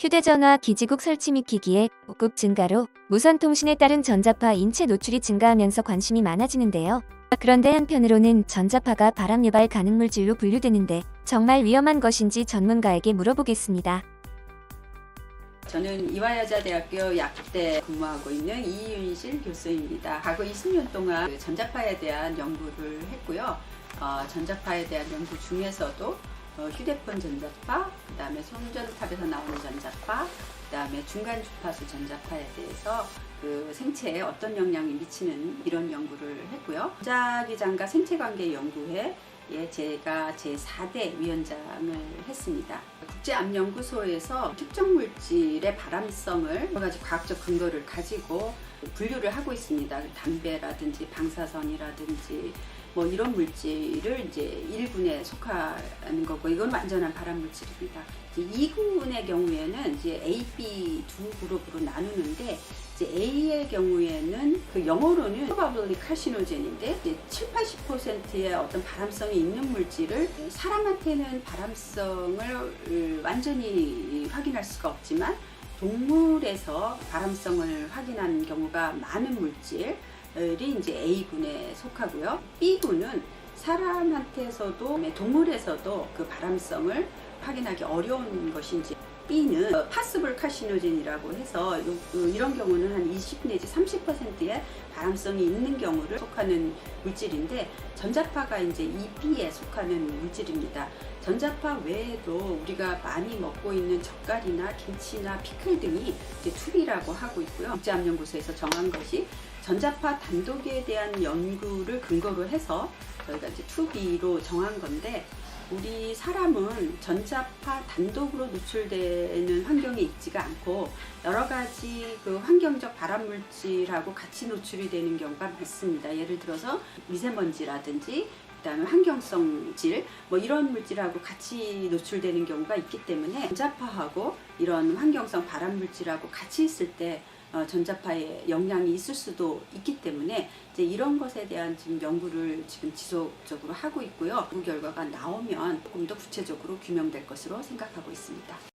휴대전화 기지국 설치 및 기기의 보급 증가로 무선 통신에 따른 전자파 인체 노출이 증가하면서 관심이 많아지는데요. 그런데 한편으로는 전자파가 바람 유발 가능 물질로 분류되는데 정말 위험한 것인지 전문가에게 물어보겠습니다. 저는 이화여자대학교 약대 근무하고 있는 이윤실 교수입니다. 과거 20년 동안 그 전자파에 대한 연구를 했고요. 어, 전자파에 대한 연구 중에서도 어, 휴대폰 전자파, 그 다음에 손전탑에서 나오는 전자파, 그 다음에 중간 주파수 전자파에 대해서 그 생체에 어떤 영향을 미치는 이런 연구를 했고요. 전자기장과 생체관계 연구회 예, 제가 제4대 위원장을 했습니다. 국제암연구소에서 특정 물질의 발암성을 여러 가지 과학적 근거를 가지고 분류를 하고 있습니다. 담배라든지 방사선이라든지 뭐 이런 물질을 이제 1군에 속하는 거고 이건 완전한 발암 물질입니다. 2군의 경우에는 이제 A, B 두 그룹으로 나누는데 이제 A의 경우에는 그 영어로는 probably carcinogen인데 이제 7, 80%의 어떤 발암성이 있는 물질을 사람한테는 발암성을 어, 완전히 확인할 수가 없지만 동물에서 발암성을 확인한 경우가 많은 물질 이 이제 A군에 속하고요. B군은 사람한테서도 동물에서도 그 발암성을 확인하기 어려운 것인지 B는 파스블 카시노젠이라고 해서 이런 경우는 한 20 내지 30%의 발암성이 있는 경우를 속하는 물질인데 전자파가 이제 이 B에 속하는 물질입니다. 전자파 외에도 우리가 많이 먹고 있는 젓갈이나 김치나 피클 등이 이제 투비라고 하고 있고요. 국제암연구소에서 정한 것이 전자파 단독에 대한 연구를 근거로 해서 저희가 이제 투비로 정한 건데 우리 사람은 전자파 단독으로 노출되는 환경에 있지가 않고 여러 가지 그 환경적 발암 물질하고 같이 노출이 되는 경우가 많습니다. 예를 들어서 미세먼지라든지 그다음에 환경성 질, 뭐 이런 물질하고 같이 노출되는 경우가 있기 때문에 전자파하고 이런 환경성 발암 물질하고 같이 있을 때 어, 전자파에 영향이 있을 수도 있기 때문에 이제 이런 것에 대한 지금 연구를 지금 지속적으로 하고 있고요. 그 결과가 나오면 조금 더 구체적으로 규명될 것으로 생각하고 있습니다.